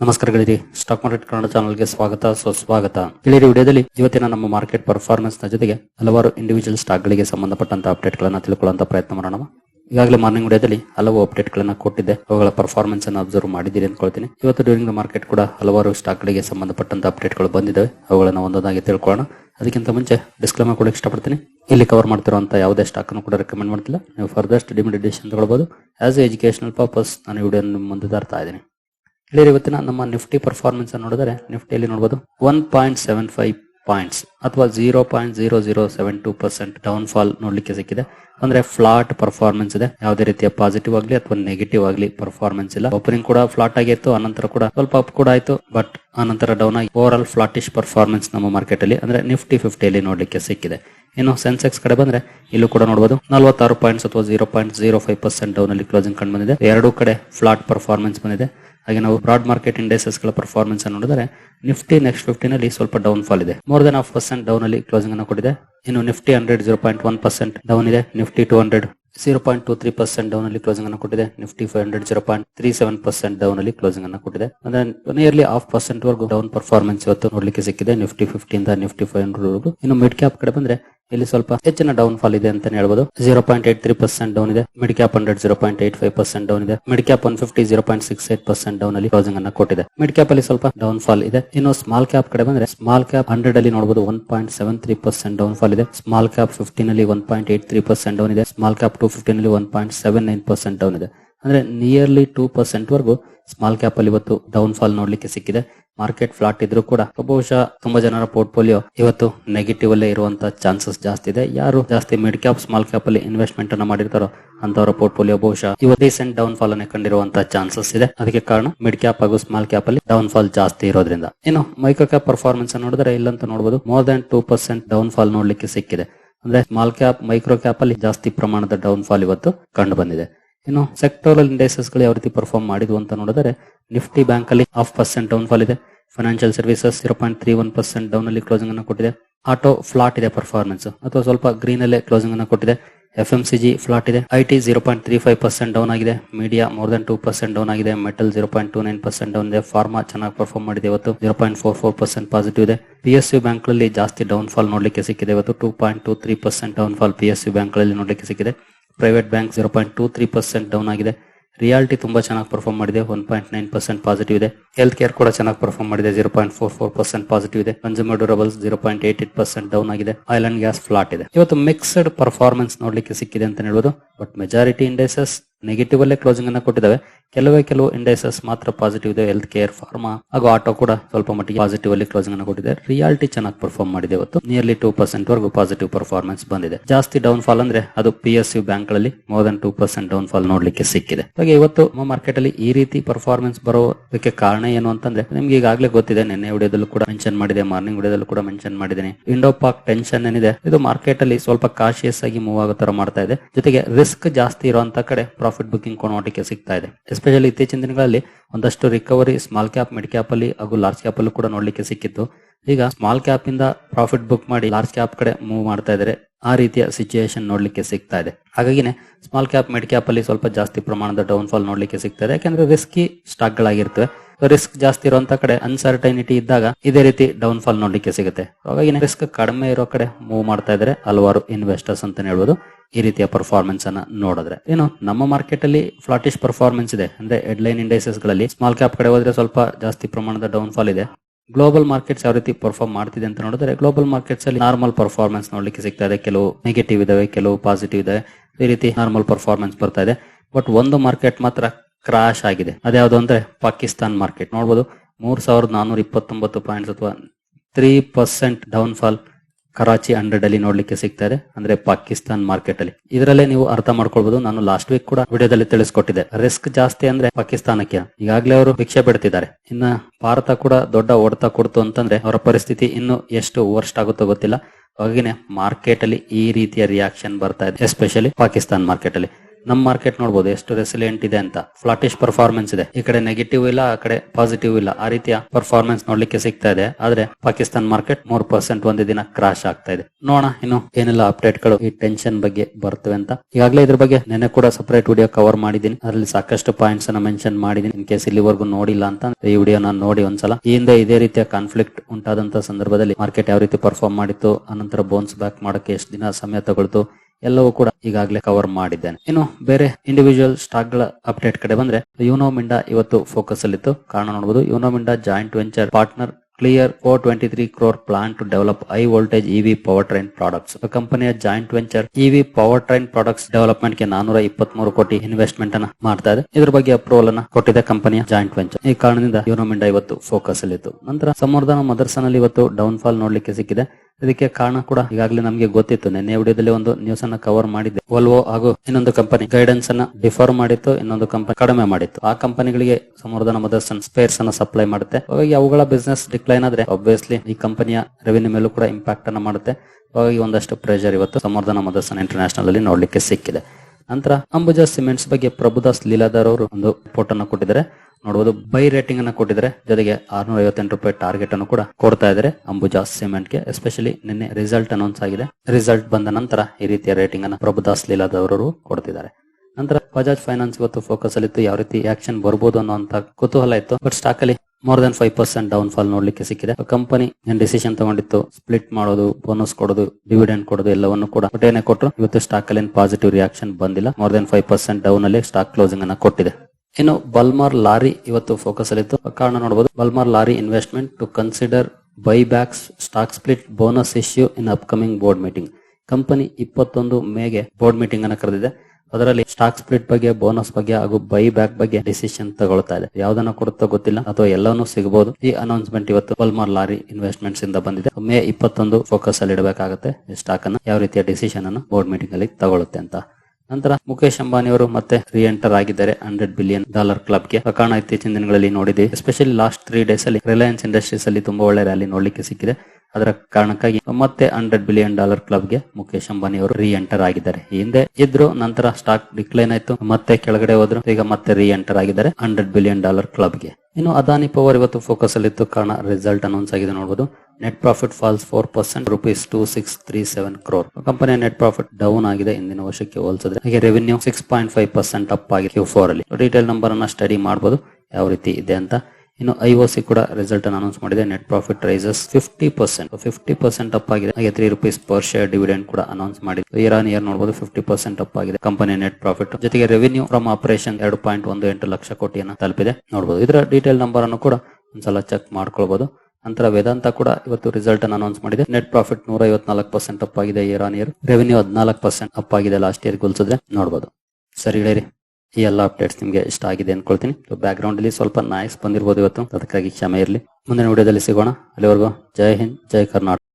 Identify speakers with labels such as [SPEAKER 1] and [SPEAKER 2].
[SPEAKER 1] ನಮಸ್ಕಾರ stock market Kannada ಚಾನಲ್ಗೆ ಸ್ವಾಗತ. ಸುಸ್ವಾಗತ ಗೆಳೆಯರಿ ವಿಡಿಯೋದಲ್ಲಿ ಇವತ್ತಿನ ನಮ್ಮ ಮಾರ್ಕೆಟ್ ಪರ್ಫಾರ್ಮೆನ್ಸ್ನ ಜೊತೆಗೆ ಹಲವಾರು ಇಂಡಿವಿಜುವಲ್ ಸ್ಟಾಕ್ ಗಳಿಗೆ ಸಂಬಂಧಪಟ್ಟಂತ ಅಪ್ಡೇಟ್ ಗಳನ್ನ ತಿಳ್ಕೊಳ್ಳುವಂತ ಪ್ರಯತ್ನ ಮಾಡೋಣ. ಈಗಾಗಲೇ ಮಾರ್ನಿಂಗ್ ವಿಡಿಯೋದಲ್ಲಿ ಹಲವು ಅಪ್ಡೇಟ್ ಗಳನ್ನ ಕೊಟ್ಟಿದ್ದೆ. ಅವುಗಳ ಪರ್ಫಾರ್ಮೆನ್ಸ್ ಅನ್ನು ಅಬ್ಸರ್ವ್ ಮಾಡಿದ್ದೀರಿ ಅಂದ್ಕೊಳ್ತೀನಿ ಇವತ್ತು ಡ್ಯೂರಿಂಗ್ ದ ಮಾರ್ಕೆಟ್ ಕೂಡ ಹಲವಾರು ಸ್ಟಾಕ್ ಗಳಿಗೆ ಸಂಬಂಧಪಟ್ಟಂತ ಅಪ್ಡೇಟ್ಗಳು ಬಂದಿದ್ದಾವೆ. ಅವುಗಳನ್ನ ಒಂದೊಂದಾಗಿ ತಿಳ್ಕೊಳ್ಳೋಣ. ಅದಕ್ಕಿಂತ ಮುಂಚೆ ಡಿಸ್ಕ್ಲೇಮರ್ ಕೂಡ ಇಷ್ಟಪಡ್ತೀನಿ. ಇಲ್ಲಿ ಕವರ್ ಮಾಡ್ತಿರುವಂಥ ಯಾವುದೇ ಸ್ಟಾಕ್ ಅನ್ನು ಕೂಡ ರೆಕಮೆಂಡ್ ಮಾಡ್ತಿಲ್ಲ. ನೀವು ಫರ್ದರ್ ಸ್ಟಡಿ ಮೆಡಿಟೇಷನ್ ತಗೊಳ್ಬಹುದು ಆಸ್ ಎ ಎಜುಕೇಶನಲ್ ಪರ್ಪಸ್ ನಾನು ವಿಡಿಯೋ ಮುಂದೆ ತರ್ತಾ ಇದ್ದೀನಿ. ಕ್ಲಿಯರ್ ಇವತ್ತಿನ ನಮ್ಮ ನಿಫ್ಟಿ ಪರ್ಫಾರ್ಮೆನ್ಸ್ ಅನ್ನು ನೋಡಿದರೆ ನಿಫ್ಟಿಯಲ್ಲಿ ನೋಡಬಹುದು one point seven five points ಅಥವಾ zero point zero zero seven two percent down fall ನೋಡ್ಲಿಕ್ಕೆ ಸಿಕ್ಕಿದೆ. ಅಂದ್ರೆ ಫ್ಲಾಟ್ ಪರ್ಫಾರ್ಮೆನ್ಸ್ ಇದೆ. ಯಾವುದೇ ರೀತಿಯ ಪಾಸಿಟಿವ್ ಆಗಲಿ ಅಥವಾ ನೆಗೆಟಿವ್ ಆಗಲಿ ಪರ್ಫಾರ್ಮೆನ್ಸ್ ಇಲ್ಲ. ಓಪನಿಂಗ್ ಕೂಡ ಫ್ಲಾಟ್ ಆಗಿತ್ತು ಆನಂತರ ಕೂಡ ಸ್ವಲ್ಪ ಅಪ್ ಕೂಡ ಆಯ್ತು ಬಟ್ ಆನಂತರ ಡೌನ್ ಆಗಿ ಓವರ್ ಆಲ್ ಫ್ಲಾಟಿಶ್ ಪರ್ಫಾರ್ಮೆನ್ಸ್ ನಮ್ಮ ಮಾರ್ಕೆಟ್ ಅಲ್ಲಿ, ಅಂದ್ರೆ ನಿಫ್ಟಿ ಫಿಫ್ಟಿಯಲ್ಲಿ ನೋಡ್ಲಿಕ್ಕೆ ಸಿಕ್ಕಿದೆ. ಇನ್ನು ಸೆನ್ಸೆಕ್ಸ್ ಕಡೆ ಬಂದ್ರೆ ಇಲ್ಲೂ ಕೂಡ ನೋಡಬಹುದು ನಲವತ್ತಾರು ಪಾಯಿಂಟ್ಸ್ ಅಥವಾ zero point zero five percent down ಅಲ್ಲಿ ಕ್ಲೋಸಿಂಗ್ ಕಂಡು ಬಂದಿದೆ. ಎರಡೂ ಕಡೆ ಫ್ಲಾಟ್ ಪರ್ಫಾರ್ಮೆನ್ಸ್ ಬಂದಿದೆ. ಹಾಗೆ ನಾವು ಬ್ರಾಡ್ ಮಾರ್ಕೆಟ್ ಇಂಡೆಸಸ್ಗಳ ಪರ್ಫಾರ್ಮೆನ್ಸ್ ಅನ್ನು ನೋಡಿದರೆ ನಿಫ್ಟಿ ನೆಕ್ಸ್ಟ್ ಫಿಫ್ಟಿನಲ್ಲಿ ನಲ್ಲಿ ಸ್ವಲ್ಪ ಡೌನ್ ಫಾಲ್ ಇದೆ. More than half percent down ಅಲ್ಲಿ ಕ್ಲೋಸಿಂಗ್ ಅನ್ನು ಕೊಟ್ಟಿದೆ. ಇನ್ನು Nifty hundred zero point one percent down ಇದೆ. Nifty two hundred zero point two three percent down ಅಲ್ಲಿ ಕ್ಲೋಸಿಂಗ್ ಅನ್ನು ಕೊಟ್ಟಿದೆ. Nifty five hundred zero point three seven percent down ಅಲ್ಲಿ closing ಅನ್ನು ಕೊಟ್ಟಿದೆ. ಅಂದ್ರೆ ನಿಯರ್ಲಿ ಹಾಫ್ ಪರ್ಸೆಂಟ್ ವರೆಗೂ ಡೌನ್ ಪರ್ಫಾರ್ಮೆನ್ಸ್ ಇವತ್ತು ನೋಡ್ಲಿಕ್ಕೆ ಸಿಕ್ಕಿದೆ. ನಿಫ್ಟಿ ಫಿಫ್ಟಿ ಇಂದ ನಿಫ್ಟಿ ಫೈವ್ ಹಂಡ್ರೆಡ್ ಇನ್ನು ಮಿಡ್ ಕ್ಯಾಪ್ ಕಡೆ ಬಂದ್ರೆ ಇಲ್ಲಿ ಸ್ವಲ್ಪ ಹೆಚ್ಚಿನ ಡೌನ್ ಫಾಲ್ ಇದೆ ಅಂತ ಹೇಳ್ಬೋದು. Zero point eight three percent down ಇದೆ. Mid cap hundred zero point eight five percent down ಇದೆ. Mid cap one fifty zero point six eight percent down ಅಲ್ಲಿ ಕ್ಲೋಸಿಂಗ್ ಅನ್ನ ಕೊಟ್ಟಿದೆ. ಮಿಡ್ ಕ್ಯಾಪ್ ಅಲ್ಲಿ ಸ್ವಲ್ಪ ಡೌನ್ ಫಾಲ್ ಇದೆ. ಇನ್ನು ಸ್ಮಾಲ್ ಕ್ಯಾಪ್ ಕಡೆ ಬಂದ್ರೆ ಸ್ಮಾಲ್ ಕ್ಯಾಪ್ ಹಂಡ್ರೆಡ್ ಅಲ್ಲಿ ನೋಡಬಹುದು one point seven three percent down fall ಇದೆ. ಸ್ಮಾಲ್ ಕ್ಯಾಪ್ ಫಿಫ್ಟೀನ್ ಅಲ್ಲಿ one point eight three percent down ಇದೆ. ಸ್ಮಾಲ್ ಕ್ಯಾಪ್ ಟು ಫಿಫ್ಟೀನ್ ಅಲ್ಲಿ one point seven nine percent down ಇದೆ. ಅಂದ್ರೆ ನಿಯರ್ಲಿ ಟೂ ಪರ್ಸೆಂಟ್ ವರೆಗೂ small cap ಅಲ್ಲಿ ಇವತ್ತು down fall ನೋಡ್ಲಿಕ್ಕೆ ಸಿಕ್ಕಿದೆ. ಮಾರ್ಕೆಟ್ ಫ್ಲಾಟ್ ಇದ್ರೂ ಕೂಡ ಬಹುಶಃ ತುಂಬಾ ಜನರ ಪೋರ್ಟ್ಫೋಲಿಯೋ ಇವತ್ತು ನೆಗೆಟಿವ್ ಅಲ್ಲೇ ಇರುವಂತಹ ಚಾನ್ಸಸ್ ಜಾಸ್ತಿ ಇದೆ. ಯಾರು ಜಾಸ್ತಿ ಮಿಡ್ ಕ್ಯಾಪ್ ಸ್ಮಾಲ್ ಕ್ಯಾಪ್ ಅಲ್ಲಿ ಇನ್ವೆಸ್ಟ್ಮೆಂಟ್ ಅನ್ನ ಮಾಡಿರ್ತಾರೋ ಅಂತವರ ಪೋರ್ಟ್ಫೋಲಿಯೋ ಬಹುಶಃ ಇವತ್ತು ರೀಸೆಂಟ್ ಡೌನ್ ಫಾಲ್ ಅನ್ನ ಕಂಡಿರುವಂತಹ ಚಾನ್ಸಸ್ ಇದೆ. ಅದಕ್ಕೆ ಕಾರಣ ಮಿಡ್ ಕ್ಯಾಪ್ ಹಾಗೂ ಸ್ಮಾಲ್ ಕ್ಯಾಪ್ ಅಲ್ಲಿ ಡೌನ್ ಫಾಲ್ ಜಾಸ್ತಿ ಇರೋದ್ರಿಂದ. ಇನ್ನು ಮೈಕ್ರೋ ಕ್ಯಾಪ್ ಪರ್ಫಾರ್ಮೆನ್ಸ್ ನೋಡಿದ್ರೆ ಇಲ್ಲಂತ ನೋಡಬಹುದು more than two percent down fall ನೋಡ್ಲಿಕ್ಕೆ ಸಿಕ್ಕಿದೆ. ಅಂದ್ರೆ ಸ್ಮಾಲ್ ಕ್ಯಾಪ್ ಮೈಕ್ರೋ ಕ್ಯಾಪ್ ಅಲ್ಲಿ ಜಾಸ್ತಿ ಪ್ರಮಾಣದ ಡೌನ್ ಫಾಲ್ ಇವತ್ತು ಕಂಡು ಬಂದಿದೆ. ಇನ್ನು ಸೆಕ್ಟೋರಲ್ ಇಂಡೈಸಸ್ಗಳು ಯಾವ ರೀತಿ ಪರ್ಫಾರ್ಮ್ ಮಾಡಿದ್ವು ಅಂತ ನೋಡಿದರೆ ನಿಫ್ಟಿ ಬ್ಯಾಂಕ್ ಅಲ್ಲಿ ಹಾಫ್ ಪರ್ಸೆಂಟ್ ಡೌನ್ ಫಾಲ್ ಇದೆ. Financial services zero point three one percent down ಅಲ್ಲಿ ಕ್ಲೋಸಿಂಗ್ ಅನ್ನು ಕೊಟ್ಟಿದೆ. ಆಟೋ ಫ್ಲಾಟ್ ಇದೆ ಪರ್ಫಾರ್ಮೆನ್ಸ್ ಅಥವಾ ಸ್ವಲ್ಪ ಗ್ರೀನ್ ಅಲ್ಲೇ ಕ್ಲೋಸಿಂಗ್ ಅನ್ನು ಕೊಟ್ಟಿದೆ. F M C G flat ಇದೆ. I T zero point three five percent down ಆಗಿದೆ. Media more than two percent down ಆಗಿದೆ. Metal zero point two nine percent down ಇದೆ. ಫಾರ್ಮಾ ಚೆನ್ನಾಗಿ ಪರ್ಫಾರ್ಮ್ ಮಾಡಿದೆ ಇವತ್ತು. Zero point four four percent positive ಇದೆ. P S U bank ಅಲ್ಲಿ ಜಾಸ್ತಿ down fall ನೋಡ್ಲಿಕ್ಕೆ ಸಿಕ್ಕಿದೆ ಇವತ್ತು. Two point two three percent down fall P S U bank ಅಲ್ಲಿ ನೋಡ್ಲಿಕ್ಕೆ ಸಿಕ್ಕಿದೆ. Private bank zero point two three percent down ಆಗಿದೆ. ರಿಯಾಲಿಟಿ ತುಂಬಾ ಚೆನ್ನಾಗಿ ಪರ್ಫಾರ್ಮ್ ಮಾಡಿದೆ. One point nine percent positive ಇದೆ. ಹೆಲ್ತ್ ಕೇರ್ ಕೂಡ ಚೆನ್ನಾಗಿ ಪರ್ಫಾರ್ಮ್ ಮಾಡಿದೆ. Zero point four four percent positive ಇದೆ. Consumer durables zero point eight eight percent down ಆಗಿದೆ. ಅಂಡ್ ಗ್ಯಾಸ್ ಫ್ಲಾಟ್ ಇದೆ. ಇವತ್ತು ಮಿಕ್ಸ್ಡ್ ಪರ್ಫಾರ್ಮೆನ್ಸ್ ನೋಡ್ಲಿಕ್ಕೆ ಸಿಕ್ಕಿದೆ ಅಂತ ಹೇಳ್ಬೋದು. ಬಟ್ ಮೆಜಾರಿಟಿ ಇಂಡೆಕ್ಸಸ್ ನೆಗೆಟಿವ್ ಅಲ್ಲೇ ಕ್ಲೋಸಿಂಗ್ ಅನ್ನ ಕೊಟ್ಟಿದ್ದಾವೆ. ಕೆಲವೇ ಕೆಲವು ಇಂಡೈಸಸ್ ಮಾತ್ರ ಪಾಸಿಟಿವ್ ಇದೆ. ಹೆಲ್ತ್ ಕೇರ್ ಫಾರ್ಮಾ ಹಾಗೂ ಆಟೋ ಕೂಡ ಸ್ವಲ್ಪ ಮಟ್ಟಿಗೆ ಪಾಸಿಟಿವ್ ಅಲ್ಲಿ ಕ್ಲೋಸಿಂಗ್ ಅನ್ನು ಕೊಟ್ಟಿದೆ. ರಿಯಾಲಿಟಿ ಚೆನ್ನಾಗಿ ಪರ್ಫಾರ್ಮ್ ಮಾಡಿದೆ ಇವತ್ತು. ನಿಯರ್ಲಿ ಟೂ ಪರ್ಸೆಂಟ್ ವರೆಗೂ ಪಾಸಿಟಿವ್ ಪರ್ಫಾರ್ಮೆನ್ಸ್ ಬಂದಿದೆ. ಜಾಸ್ತಿ ಡೌನ್ ಫಾಲ್ ಅಂದ್ರೆ ಅದು ಪಿ ಎಸ್ ಯು ಬ್ಯಾಂಕ್ಗಳಲ್ಲಿ more than two percent down fall ನೋಡ್ಲಿಕ್ಕೆ ಸಿಕ್ಕಿದೆ. ಹಾಗೆ ಇವತ್ತು ಮಾರ್ಕೆಟ್ ಅಲ್ಲಿ ಈ ರೀತಿ ಪರ್ಫಾರ್ಮೆನ್ಸ್ ಬರೋದಕ್ಕೆ ಕಾರಣ ಏನು ಅಂತಂದ್ರೆ ನಿಮ್ಗೆ ಈಗಾಗಲೇ ಗೊತ್ತಿದೆ, ನಿನ್ನೆ ವಿಡಿಯೋದಲ್ಲೂ ಕೂಡ ಮೆನ್ಷನ್ ಮಾಡಿದೆ ಮಾರ್ನಿಂಗ್ ವಿಡಿಯೋದಲ್ಲೂ ಕೂಡ ಮೆನ್ಷನ್ ಮಾಡಿದ್ದೀನಿ. ಇಂಡೋ ಪಾಕ್ ಟೆನ್ಷನ್ ಏನಿದೆ, ಇದು ಮಾರ್ಕೆಟ್ ಅಲ್ಲಿ ಸ್ವಲ್ಪ ಕಾಶಿಯಸ್ ಆಗಿ ಮೂವ್ ಆಗೋ ತರ ಮಾಡ್ತಾ ಇದೆ. ಜೊತೆಗೆ ರಿಸ್ಕ್ ಜಾಸ್ತಿ ಇರುವಂತ ಕಡೆ ಪ್ರಾಫಿಟ್ ಬುಕಿಂಗ್ ಕೊಡೋಟಿಕೆ ಸಿಗ್ತಾ ಇದೆ. ಎಸ್ಪೆಷಲಿ ಇತ್ತೀಚಿನ ದಿನಗಳಲ್ಲಿ ಒಂದಷ್ಟು recovery small cap mid cap ಅಲ್ಲಿ ಹಾಗೂ ಲಾರ್ಜ್ ಕ್ಯಾಪ್ ಅಲ್ಲೂ ಕೂಡ ನೋಡ್ಲಿಕ್ಕೆ ಸಿಕ್ಕಿತ್ತು. ಈಗ ಸ್ಮಾಲ್ ಕ್ಯಾಪ್ ಇಂದ ಪ್ರಾಫಿಟ್ ಬುಕ್ ಮಾಡಿ ಲಾರ್ಜ್ ಕ್ಯಾಪ್ ಕಡೆ ಮೂವ್ ಮಾಡ್ತಾ ಇದ್ದಾರೆ. ಆ ರೀತಿಯ ಸಿಚುಯೇಷನ್ ನೋಡ್ಲಿಕ್ಕೆ ಸಿಗ್ತಾ ಇದೆ. ಹಾಗಾಗಿನೇ ಸ್ಮಾಲ್ ಕ್ಯಾಪ್ ಮಿಡ್ ಕ್ಯಾಪ್ ಅಲ್ಲಿ ಸ್ವಲ್ಪ ಜಾಸ್ತಿ ಪ್ರಮಾಣದ ಡೌನ್ ಫಾಲ್ ನೋಡ್ಲಿಕ್ಕೆ ಸಿಗ್ತಾ ಇದೆ. ಯಾಕಂದ್ರೆ ರಿಸ್ಕಿ ಸ್ಟಾಕ್ ಗಳಾಗಿರ್ತವೆ. ರಿಸ್ಕ್ ಜಾಸ್ತಿ ಇರುವಂತ ಕಡೆ ಅನ್ಸರ್ಟೈನಿಟಿ ಇದ್ದಾಗ ಇದೇ ರೀತಿ ಡೌನ್ ಫಾಲ್ ನೋಡ್ಲಿಕ್ಕೆ ಸಿಗುತ್ತೆ. ಹಾಗಾಗಿ ರಿಸ್ಕ್ ಕಡಿಮೆ ಇರೋ ಕಡೆ ಮೂವ್ ಮಾಡ್ತಾ ಇದ್ರೆ ಹಲವಾರು ಇನ್ವೆಸ್ಟರ್ಸ್ ಅಂತ ಹೇಳ್ಬೋದು. ಈ ರೀತಿಯ ಪರ್ಫಾರ್ಮೆನ್ಸ್ ಅನ್ನ ನೋಡಿದ್ರೆ. ಏನು ನಮ್ಮ ಮಾರ್ಕೆಟ್ ಅಲ್ಲಿ ಫ್ಲಾಟಿಶ್ ಪರ್ಫಾರ್ಮೆನ್ಸ್ ಇದೆ. ಅಂದ್ರೆ ಹೆಡ್ಲೈನ್ ಇಂಡೈಸಸ್ಗಳಲ್ಲಿ ಸ್ಮಾಲ್ ಕ್ಯಾಪ್ ಕಡೆ ಹೋದ್ರೆ ಸ್ವಲ್ಪ ಜಾಸ್ತಿ ಪ್ರಮಾಣದ ಡೌನ್ ಫಾಲ್ ಇದೆ. ಗ್ಲೋಬಲ್ ಮಾರ್ಕೆಟ್ಸ್ ಯಾವ ರೀತಿ ಪರ್ಫಾರ್ಮ್ ಮಾಡ್ತಿದೆ ಅಂತ ನೋಡಿದ್ರೆ ಗ್ಲೋಬಲ್ ಮಾರ್ಕೆಟ್ಸ್ ಅಲ್ಲಿ ನಾರ್ಮಲ್ ಪರ್ಫಾರ್ಮೆನ್ಸ್ ನೋಡ್ಲಿಕ್ಕೆ ಸಿಗ್ತಾ ಇದೆ. ಕೆಲವು ನೆಗೆಟಿವ್ ಇದಾವೆ, ಕೆಲವು ಪಾಸಿಟಿವ್ ಇದೆ ಈ ರೀತಿ ನಾರ್ಮಲ್ ಪರ್ಫಾರ್ಮೆನ್ಸ್ ಬರ್ತಾ ಇದೆ. ಬಟ್ ಒಂದು ಮಾರ್ಕೆಟ್ ಮಾತ್ರ ಕ್ರಾಶ್ ಆಗಿದೆ. ಅದ್ಯಾವುದು ಅಂದ್ರೆ ಪಾಕಿಸ್ತಾನ್ ಮಾರ್ಕೆಟ್ ನೋಡಬಹುದು ಮೂರ್ ಸಾವಿರದ ನಾನೂರ ಇಪ್ಪತ್ತೊಂಬತ್ತು ಪಾಯಿಂಟ್ಸ್ ಅಥವಾ three percent down fall Karachi hundred ಅಲ್ಲಿ ನೋಡ್ಲಿಕ್ಕೆ ಸಿಗ್ತಾ ಇದೆ. ಅಂದ್ರೆ ಪಾಕಿಸ್ತಾನ್ ಮಾರ್ಕೆಟ್ ಅಲ್ಲಿ. ಇದರಲ್ಲೇ ನೀವು ಅರ್ಥ ಮಾಡ್ಕೊಳ್ಬಹುದು ನಾನು ಲಾಸ್ಟ್ ವೀಕ್ ಕೂಡ ವಿಡಿಯೋದಲ್ಲಿ ತಿಳಿಸ್ಕೊಟ್ಟಿದೆ ರಿಸ್ಕ್ ಜಾಸ್ತಿ ಅಂದ್ರೆ ಪಾಕಿಸ್ತಾನಕ್ಕೆ. ಈಗಾಗಲೇ ಅವರು ಭಿಕ್ಷೆ ಬಿಡ್ತಿದ್ದಾರೆ. ಇನ್ನ ಭಾರತ ಕೂಡ ದೊಡ್ಡ ಹೊಡೆತ ಕೊಡ್ತು ಅಂತಂದ್ರೆ ಅವರ ಪರಿಸ್ಥಿತಿ ಇನ್ನು ಎಷ್ಟು ವರ್ಸ್ಟ್ ಆಗುತ್ತೋ ಗೊತ್ತಿಲ್ಲ. ಹಾಗೇನೆ ಮಾರ್ಕೆಟ್ ಅಲ್ಲಿ ಈ ರೀತಿಯ ರಿಯಾಕ್ಷನ್ ಬರ್ತಾ ಇದೆ ಎಸ್ಪೆಷಲಿ ಪಾಕಿಸ್ತಾನ್ ಮಾರ್ಕೆಟ್ ಅಲ್ಲಿ. ನಮ್ಮ ಮಾರ್ಕೆಟ್ ನೋಡಬಹುದು ಎಷ್ಟು ರೆಸಿಲಿಯಂಟ್ ಇದೆ ಅಂತ. ಫ್ಲಾಟಿಶ್ ಪರ್ಫಾರ್ಮೆನ್ಸ್ ಇದೆ. ಈ ಕಡೆ ನೆಗೆಟಿವ್ ಇಲ್ಲ, ಆ ಕಡೆ ಪಾಸಿಟಿವ್ ಇಲ್ಲ. ಆ ರೀತಿಯ ಪರ್ಫಾರ್ಮೆನ್ಸ್ ನೋಡ್ಲಿಕ್ಕೆ ಸಿಗ್ತಾ ಇದೆ. ಆದ್ರೆ ಪಾಕಿಸ್ತಾನ್ ಮಾರ್ಕೆಟ್ ಮೂರ್ ಪರ್ಸೆಂಟ್ ಒಂದು ದಿನ ಕ್ರಾಶ್ ಆಗ್ತಾ ಇದೆ. ನೋಡೋಣ ಇನ್ನು ಏನೆಲ್ಲ ಅಪ್ಡೇಟ್ಗಳು ಈ ಟೆನ್ಷನ್ ಬಗ್ಗೆ ಬರ್ತವೆ ಅಂತ. ಈಗಾಗಲೇ ಇದ್ರ ಬಗ್ಗೆ ನೆನೆ ಕೂಡ ಸಪರೇಟ್ ವಿಡಿಯೋ ಕವರ್ ಮಾಡಿದೀನಿ ಅದರಲ್ಲಿ ಸಾಕಷ್ಟು ಪಾಯಿಂಟ್ಸ್ ಅನ್ನ ಮೆನ್ಷನ್ ಮಾಡಿದೀನಿ ಇನ್ ಕೇಸ್ ಇಲ್ಲಿವರೆಗೂ ನೋಡಿಲ್ಲ ಅಂತ ಈ ವಿಡಿಯೋನ ನೋಡಿ ಒಂದ್ಸಲ. ಈ ಹಿಂದೆ ಇದೇ ರೀತಿಯ ಕಾನ್ಫ್ಲಿಕ್ಟ್ ಉಂಟಾದಂತ ಸಂದರ್ಭದಲ್ಲಿ ಮಾರ್ಕೆಟ್ ಯಾವ ರೀತಿ ಪರ್ಫಾರ್ಮ್ ಮಾಡಿತ್ತು ಅನಂತರ ಬೋನ್ಸ್ ಬ್ಯಾಕ್ ಮಾಡಕ್ಕೆ ಎಷ್ಟು ದಿನ ಸಮಯ ತಗೊಳ್ತು ಎಲ್ಲವೂ ಕೂಡ ಈಗಾಗಲೇ ಕವರ್ ಮಾಡಿದ್ದೇನೆ. ಇನ್ನು ಬೇರೆ ಇಂಡಿವಿಜುವಲ್ ಸ್ಟಾಕ್ಗಳ ಅಪ್ಡೇಟ್ ಕಡೆ ಬಂದ್ರೆ ಯುನೋ ಮಿಂಡಾ ಇವತ್ತು ಫೋಕಸ್ ಅಲ್ಲಿತ್ತು. ಕಾರಣ ನೋಡಬಹುದು Uno Minda joint venture partner clear four twenty three crore plan to develop high voltage EV powertrain products ಕಂಪನಿಯ joint venture EV powertrain products ಡೆವಲಪ್ಮೆಂಟ್ಗೆ ನಾನೂರ ಇಪ್ಪತ್ಮೂರು ಕೋಟಿ ಇನ್ವೆಸ್ಟ್ಮೆಂಟ್ ಅನ್ನ ಮಾಡ್ತಾ ಇದೆ. ಇದ್ರ ಬಗ್ಗೆ ಅಪ್ರೂವಲ್ ಅನ್ನ ಕೊಟ್ಟಿದೆ ಕಂಪನಿಯ ಜಾಯಿಂಟ್ ವೆಂಚರ್ ಈ ಕಾರಣದಿಂದ ಯುನೋಮಿಂಡಾ ಇವತ್ತು ಫೋಕಸ್ ಅಲ್ಲಿತ್ತು. ನಂತರ ಸಮರ್ಧನ ಮದರ್ಸನ್ ಅಲ್ಲಿ ಇವತ್ತು ಡೌನ್ ಫಾಲ್ ನೋಡ್ಲಿಕ್ಕೆ ಸಿಕ್ಕಿದೆ. ಇದಕ್ಕೆ ಕಾರಣ ಕೂಡ ಈಗಾಗಲೇ ನಮಗೆ ಗೊತ್ತಿತ್ತು. ನಿನ್ನೆ ವಿಡಿಯೋದಲ್ಲಿ ಒಂದು ನ್ಯೂಸ್ ಅನ್ನ ಕವರ್ ಮಾಡಿದ್ದೆ. ವಲ್ವೋ ಹಾಗೂ ಇನ್ನೊಂದು ಕಂಪನಿ ಗೈಡೆನ್ಸ್ ಅನ್ನ ಡಿಫರ್ ಮಾಡಿತ್ತು, ಇನ್ನೊಂದು ಕಂಪನಿ ಕಡಿಮೆ ಮಾಡಿತ್ತು. ಆ ಕಂಪನಿಗಳಿಗೆ ಸಂವರ್ಧನ ಮದರ್ಸನ್ ಸ್ಪೇರ್ಸ್ ಅನ್ನ ಸಪ್ಲೈ ಮಾಡುತ್ತೆ. ಹಾಗಾಗಿ ಅವುಗಳ ಬಿಸ್ನೆಸ್ ಡಿಕ್ಲೈನ್ ಆದ್ರೆ ಆಬ್ವಿಯಸ್ಲಿ ಈ ಕಂಪನಿಯ ರೆವಿನ್ಯೂ ಮೇಲೂ ಕೂಡ ಇಂಪ್ಯಾಕ್ಟ್ ಅನ್ನ ಮಾಡುತ್ತೆ. ಹಾಗಾಗಿ ಒಂದಷ್ಟು ಪ್ರೆಷರ್ ಇವತ್ತು ಸಂವರ್ಧನ ಮದರ್ಸನ್ ಇಂಟರ್ನ್ಯಾಷನಲ್ ಅಲ್ಲಿ ನೋಡ್ಲಿಕ್ಕೆ ಸಿಕ್ಕಿದೆ. ನಂತರ ಅಂಬುಜಾ ಸಿಮೆಂಟ್ಸ್ ಬಗ್ಗೆ ಪ್ರಭುದಾಸ್ ಲೀಲಾಧರ್ ಅವರು ಒಂದು ಫೋಟೋನ ಅನ್ನು ಕೊಟ್ಟಿದ್ದಾರೆ. ನೋಡಬಹುದು ಬೈ ರೇಟಿಂಗ್ ಅನ್ನ ಕೊಟ್ಟಿದ್ದಾರೆ. ಜೊತೆಗೆ ಆರ್ನೂರ ಐವತ್ತೆಂಟು ರೂಪಾಯಿ ಟಾರ್ಗೆಟ್ ಅನ್ನು ಕೂಡ ಕೊಡ್ತಾ ಇದ್ದಾರೆ ಅಂಬುಜಾ ಸಿಮೆಂಟ್ಗೆ ಎಸ್ಪೆಷಲಿ ನಿನ್ನೆ ರಿಸಲ್ಟ್ ಅನೌನ್ಸ್ ಆಗಿದೆ. ರಿಸಲ್ಟ್ ಬಂದ ನಂತರ ಈ ರೀತಿಯ ರೇಟಿಂಗ್ ಅನ್ನ ಪ್ರಭುದಾಸ್ ಲೀಲಾದವರು ಕೊಡ್ತಿದ್ದಾರೆ. ನಂತರ ಬಜಾಜ್ ಫೈನಾನ್ಸ್ ಇವತ್ತು ಫೋಕಸ್ ಅಲ್ಲಿತ್ತು, ಯಾವ ರೀತಿ ಆಕ್ಷನ್ ಬರಬಹುದು ಅನ್ನೋ ಕುತೂಹಲ ಇತ್ತು. ಬಟ್ ಸ್ಟಾಕ್ ಅಲ್ಲಿ more than five percent down fall ನೋಡ್ಲಿಕ್ಕೆ ಸಿಕ್ಕಿದೆ. ಕಂಪನಿ ಏನ್ ಡಿಸಿಷನ್ ತಗೊಂಡಿತ್ತು ಸ್ಪ್ಲಿಟ್ ಮಾಡೋದು ಬೋನಸ್ ಕೊಡೋದು ಡಿವಿಡೆಂಡ್ ಕೊಡೋದು ಎಲ್ಲವನ್ನು ಕೂಡ ಬಟ್ ಏನೇ ಕೊಟ್ಟರು. ಇವತ್ತು ಸ್ಟಾಕ್ ಅಲ್ಲಿ ಪಾಸಿಟಿವ್ ರಿಯಾಕ್ಷನ್ ಬಂದಿಲ್ಲ. More than five percent down ಅಲ್ಲಿ ಸ್ಟಾಕ್ ಕ್ಲೋಸಿಂಗ್ ಅನ್ನ ಕೊಟ್ಟಿದೆ. ಇನ್ನು ಬಲ್ಮಾರ್ ಲಾರಿ ಇವತ್ತು ಫೋಕಸ್ ಅಲ್ಲಿತ್ತು. ಕಾರಣ ನೋಡಬಹುದು Balmer Lawrie investment to consider buybacks stock split bonus issue in upcoming board meeting company ಇಪ್ಪತ್ತೊಂದು ಮೇಗೆ ಬೋರ್ಡ್ ಮೀಟಿಂಗ್ ಅನ್ನ ಕರೆದಿದೆ. ಅದರಲ್ಲಿ ಸ್ಟಾಕ್ ಸ್ಪ್ಲಿಟ್ ಬಗ್ಗೆ ಬೋನಸ್ ಬಗ್ಗೆ ಹಾಗೂ ಬೈ ಬ್ಯಾಕ್ ಬಗ್ಗೆ ಡಿಸಿಷನ್ ತಗೊಳ್ತಾ ಇದೆ. ಯಾವ್ದನ್ನ ಕೊಡುತ್ತೋ ಗೊತ್ತಿಲ್ಲ, ಅಥವಾ ಎಲ್ಲಾನು ಸಿಗಬಹುದು ಈ ಅನೌನ್ಸ್ಮೆಂಟ್ ಇವತ್ತು ಪಲ್ಮಾರ್ ಲಾರಿ ಇನ್ವೆಸ್ಟ್ಮೆಂಟ್ಸ್ ಇಂದ ಬಂದಿದೆ. ಮೇ ಇಪ್ಪತ್ತೊಂದು ಫೋಕಸ್ ಅಲ್ಲಿ ಇಡಬೇಕಾಗುತ್ತೆ ಈ ಸ್ಟಾಕ್ ಅನ್ನ. ಯಾವ ರೀತಿಯ ಡಿಸಿಷನ್ ಅನ್ನು ಬೋರ್ಡ್ ಮೀಟಿಂಗ್ ಅಲ್ಲಿ ತಗೊಳುತ್ತೆ ಅಂತ. ನಂತರ ಮುಖೇಶ್ ಅಂಬಾನಿ ಅವರು ಮತ್ತೆ ಎಂಟರ್ ಆಗಿದ್ದಾರೆ ಹಂಡ್ರೆಡ್ ಬಿಲಿಯನ್ ಡಾಲರ್ ಕ್ಲಬ್ಗೆ. ಪ್ರಕರಣ ಇತ್ತೀಚಿನ ದಿನಗಳಲ್ಲಿ ನೋಡಿದೆ ಎಸ್ಪೆಷಲಿ ಲಾಸ್ಟ್ ತ್ರೀ ಡೇಸ್ ಅಲ್ಲಿ ರಿಲಯನ್ಸ್ ಇಂಡಸ್ಟ್ರೀಸ್ ಅಲ್ಲಿ ತುಂಬಾ ಒಳ್ಳೆ ರ್ಯಾಲಿ ನೋಡ್ಲಿಕ್ಕೆ ಸಿಕ್ಕಿದೆ. ಅದರ ಕಾರಣಕ್ಕಾಗಿ ಮತ್ತೆ ಹಂಡ್ರೆಡ್ ಬಿಲಿಯನ್ ಡಾಲರ್ ಕ್ಲಬ್ಗೆ ಮುಖೇಶ್ ಅಂಬಾನಿ ಅವರು ರೀ ಎಂಟರ್ ಆಗಿದ್ದಾರೆ ಹಿಂದೆ ಇದ್ರು, ನಂತರ ಸ್ಟಾಕ್ ಡಿಕ್ಲೈನ್ ಆಯ್ತು. ಮತ್ತೆ ಕೆಳಗಡೆ ಹೋದ್ರು, ಈಗ ಮತ್ತೆ ರೀ ಎಂಟರ್ ಆಗಿದ್ದಾರೆ ಹಂಡ್ರೆಡ್ ಬಿಲಿಯನ್ ಡಾಲರ್ ಕ್ಲಬ್ಗೆ. ಇನ್ನು ಅದಾನಿ ಪವರ್ ಇವತ್ತು ಫೋಕಸ್ ಅಲ್ಲಿ ಇತ್ತು. ಕಾರಣ ರಿಸಲ್ಟ್ ಅನೌನ್ಸ್ ಆಗಿದೆ ನೋಡಬಹುದು net profit falls four percent rupees two six three seven crore ಕಂಪನಿಯ ನೆಟ್ ಪ್ರಾಫಿಟ್ ಡೌನ್ ಆಗಿದೆ ಇಂದಿನ ವರ್ಷಕ್ಕೆ ಹೋಲಿಸಿದ್ರೆ. ಹಾಗೆ revenue six point five percent up ಆಗಿದೆ ಕ್ಯೂ ಫೋರ್ ಅಲ್ಲಿ. ಡೀಟೇಲ್ ನಂಬರ್ ಅನ್ನ ಸ್ಟಡಿ ಮಾಡಬಹುದು ಯಾವ ರೀತಿ ಇದೆ ಅಂತ ಇನ್ನು ಐಒಸಿ ಕೂಡ ರಿಸಲ್ಟ್ ಅನ್ನು ಅನೌನ್ಸ್ ಮಾಡಿದೆ. Net profit rises fifty percent fifty percent up ಆಗಿದೆ. ಹಾಗೆ three rupees per share dividend ಕೂಡ ಅನೌನ್ಸ್ ಮಾಡಿದೆ. ಇಯರ್ ಆನ್ ಇಯರ್ ನೋಡಬಹುದು ಫಿಫ್ಟಿ ಪರ್ಸೆಂಟ್ ಅಪ್ ಆಗಿದೆ. ಕಂಪನಿ ನೆಟ್ ಪ್ರಾಫಿಟ್ ಜೊತೆಗೆ ರೆವಿನ್ಯೂ ಫ್ರಮ್ ಆಪರೇಷನ್ ಎರಡು ಪಾಯಿಂಟ್ ಒಂದು ಎಂಟು ಲಕ್ಷ ಕೋಟಿಯನ್ನು ತಲುಪಿದೆ. ನೋಡಬಹುದು ಇದರ ಡೀಟೇಲ್ ನಂಬರ್ ಅನ್ನು ಕೂಡ ಒಂದ್ಸಲ ಚೆಕ್ ಮಾಡ್ಕೊಳ್ಬಹುದು ನಂತರ ವೇದಾಂತ ಕೂಡ ಇವತ್ತು ರಿಸಲ್ಟ್ ಅನ್ನು ಅನೌನ್ಸ್ ಮಾಡಿದೆ. ನೆಟ್ ಪ್ರಾಫಿಟ್ ನೂರ ಐವತ್ನಾಲ್ಕು ಪರ್ಸೆಂಟ್ ಅಪ್ ಆಗಿದೆ ಇಯರ್ ಆನ್ ಇಯರ್ ರೆವೆನ್ಯೂ ಹದಿನಾಲ್ಕು ಪರ್ಸೆಂಟ್ ಅಪ್ ಆಗಿದೆ ಲಾಸ್ಟ್ ಇಯರ್ ಹೋಲಿಸಿದ್ರೆ ನೋಡಬಹುದು ಸರಿ ಹೇಳಿರಿ ಈ ಎಲ್ಲ ಅಪ್ಡೇಟ್ಸ್ ನಿಮಗೆ ಇಷ್ಟ ಆಗಿದೆ ಅನ್ಕೊಳ್ತೀನಿ. ಬ್ಯಾಕ್ ಗ್ರೌಂಡ್ ಅಲ್ಲಿ ಸ್ವಲ್ಪ ನಾಯ್ಸ್ ಬಂದಿರಬಹುದು ಇವತ್ತು. ಅದಕ್ಕಾಗಿ ಕ್ಷಮೆ ಇರಲಿ. ಮುಂದಿನ ವಿಡಿಯೋದಲ್ಲಿ ಸಿಗೋಣ. ಅಲ್ಲಿವರೆಗೂ ಜೈ ಹಿಂದ್, ಜೈ ಕರ್ನಾಟಕ.